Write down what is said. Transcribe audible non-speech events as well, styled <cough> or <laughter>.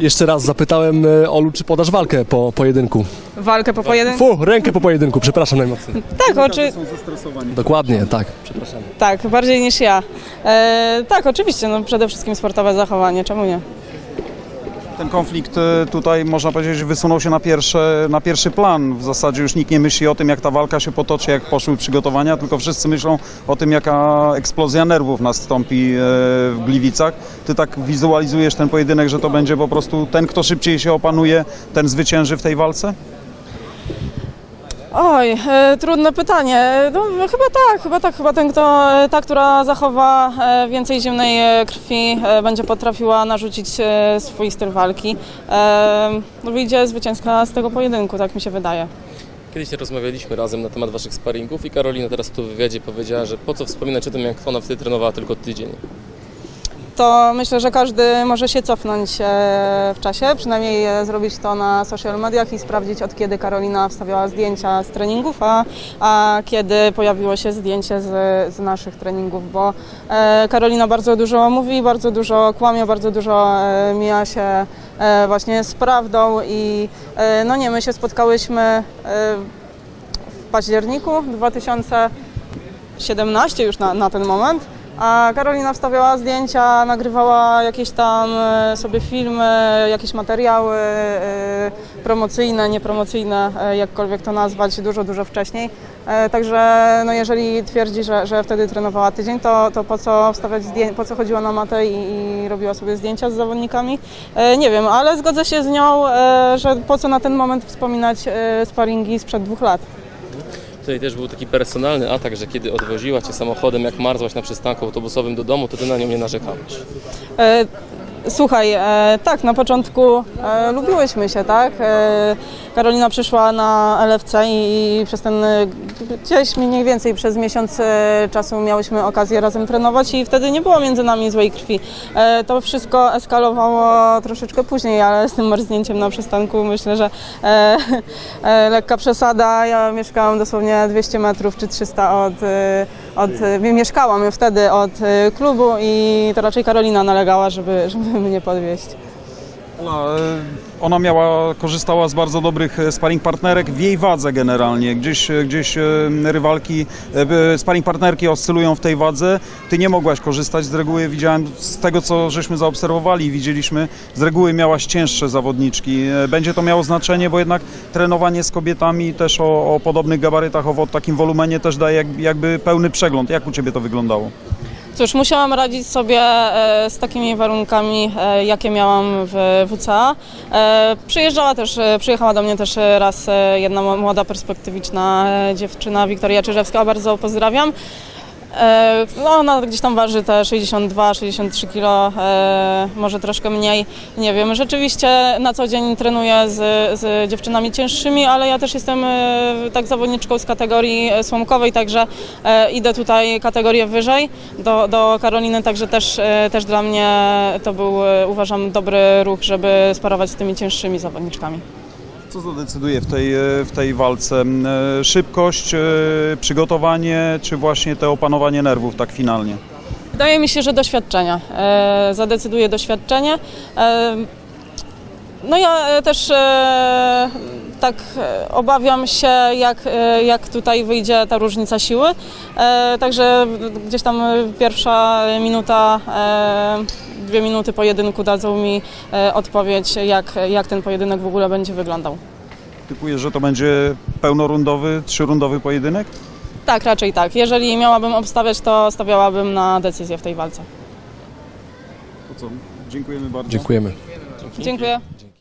Jeszcze raz zapytałem e, Olu, czy podasz walkę po pojedynku. Walkę po pojedynku? Fu, rękę po pojedynku, przepraszam najmocniej. <laughs> Tak, oczy... Dokładnie, tak. Przepraszam. tak, bardziej niż ja. E, tak, oczywiście, no przede wszystkim sportowe zachowanie, czemu nie? Ten konflikt e, tutaj można powiedzieć wysunął się na, pierwsze, na pierwszy plan. W zasadzie już nikt nie myśli o tym, jak ta walka się potoczy, jak poszły przygotowania, tylko wszyscy myślą o tym, jaka eksplozja nerwów nastąpi e, w Gliwicach. Ty tak wizualizujesz ten pojedynek, że to będzie po prostu ten, kto szybciej się opanuje, ten zwycięży w tej walce? Oj, e, trudne pytanie. No, chyba tak, chyba tak, chyba ten, kto, e, ta, która zachowa e, więcej zimnej e, krwi, e, będzie potrafiła narzucić e, swój styl walki. E, wyjdzie zwycięska z tego pojedynku, tak mi się wydaje. Kiedyś rozmawialiśmy razem na temat waszych sparingów i Karolina teraz tu w wywiadzie powiedziała, że po co wspominać o tym, jak ona wtedy trenowała tylko tydzień. To myślę, że każdy może się cofnąć e, w czasie, przynajmniej e, zrobić to na social mediach i sprawdzić od kiedy Karolina wstawiała zdjęcia z treningów, a, a kiedy pojawiło się zdjęcie z, z naszych treningów, bo e, Karolina bardzo dużo mówi, bardzo dużo kłamie, bardzo dużo mija się właśnie z prawdą i no nie, my się spotkałyśmy w październiku 2017 już na, na ten moment. A Karolina wstawiała zdjęcia, nagrywała jakieś tam e, sobie filmy, jakieś materiały e, promocyjne, niepromocyjne, e, jakkolwiek to nazwać, dużo, dużo wcześniej. Także no jeżeli twierdzi, że, że wtedy trenowała tydzień, to, to po co wstawiać zdjęcia, po co chodziła na matę i, i robiła sobie zdjęcia z zawodnikami? Nie wiem, ale zgodzę się z nią, że po co na ten moment wspominać sparingi sprzed dwóch lat. Tutaj też był taki personalny atak, że kiedy odwoziła cię samochodem, jak marzłaś na przystanku autobusowym do domu, to ty na nią nie narzekałeś. Słuchaj, e, tak, na początku e, lubiłyśmy się, tak? E, Karolina przyszła na LFC i, i przez ten e, gdzieś mniej więcej przez miesiąc e, czasu miałyśmy okazję razem trenować i wtedy nie było między nami złej krwi. E, to wszystko eskalowało troszeczkę później, ale z tym marznięciem na przystanku myślę, że e, e, lekka przesada. Ja mieszkałam dosłownie 200 metrów czy 300 od, e, od e, mieszkałam wtedy od e, klubu i to raczej Karolina nalegała, żeby, żeby mnie podwieźć. Ona, e, ona miała, korzystała z bardzo dobrych e, sparring partnerek w jej wadze generalnie. Gdzieś, e, gdzieś rywalki, sparring partnerki oscylują w tej wadze. Ty nie mogłaś korzystać z reguły, widziałem z tego, co żeśmy zaobserwowali i widzieliśmy, z reguły miałaś cięższe zawodniczki. Będzie to miało znaczenie, bo jednak trenowanie z kobietami też o, o podobnych gabarytach, o takim wolumenie też daje jak- jakby pełny przegląd. Jak u Ciebie to wyglądało? Cóż, musiałam radzić sobie e, z takimi warunkami, e, jakie miałam w WCA. E, Przyjeżdżała też, przyjechała do mnie też raz jedna młoda, perspektywiczna dziewczyna, Wiktoria Czyżewska, bardzo pozdrawiam. E, No, ona gdzieś tam waży te 62-63 kg, e, może troszkę mniej, nie wiem. Rzeczywiście na co dzień trenuję z, z dziewczynami cięższymi, ale ja też jestem e, tak zawodniczką z kategorii słomkowej, także idę tutaj kategorię wyżej do, do Karoliny, także też, też dla mnie to był, uważam, dobry ruch, żeby sparować z tymi cięższymi zawodniczkami. Co zadecyduje w tej, e, w tej walce? E, Szybkość, e, przygotowanie, czy właśnie te opanowanie nerwów tak finalnie? Wydaje mi się, że doświadczenia. Zadecyduje doświadczenie. No ja też tak e, obawiam się, jak, e, jak tutaj wyjdzie ta różnica siły. E, także gdzieś tam pierwsza minuta, dwie minuty pojedynku dadzą mi odpowiedź, jak, jak ten pojedynek w ogóle będzie wyglądał. Typuję, że to będzie pełnorundowy, trzyrundowy pojedynek? Tak, raczej tak. Jeżeli miałabym obstawiać, to stawiałabym na decyzję w tej walce. To co? Dziękujemy bardzo. Dziękujemy. Dziękuję.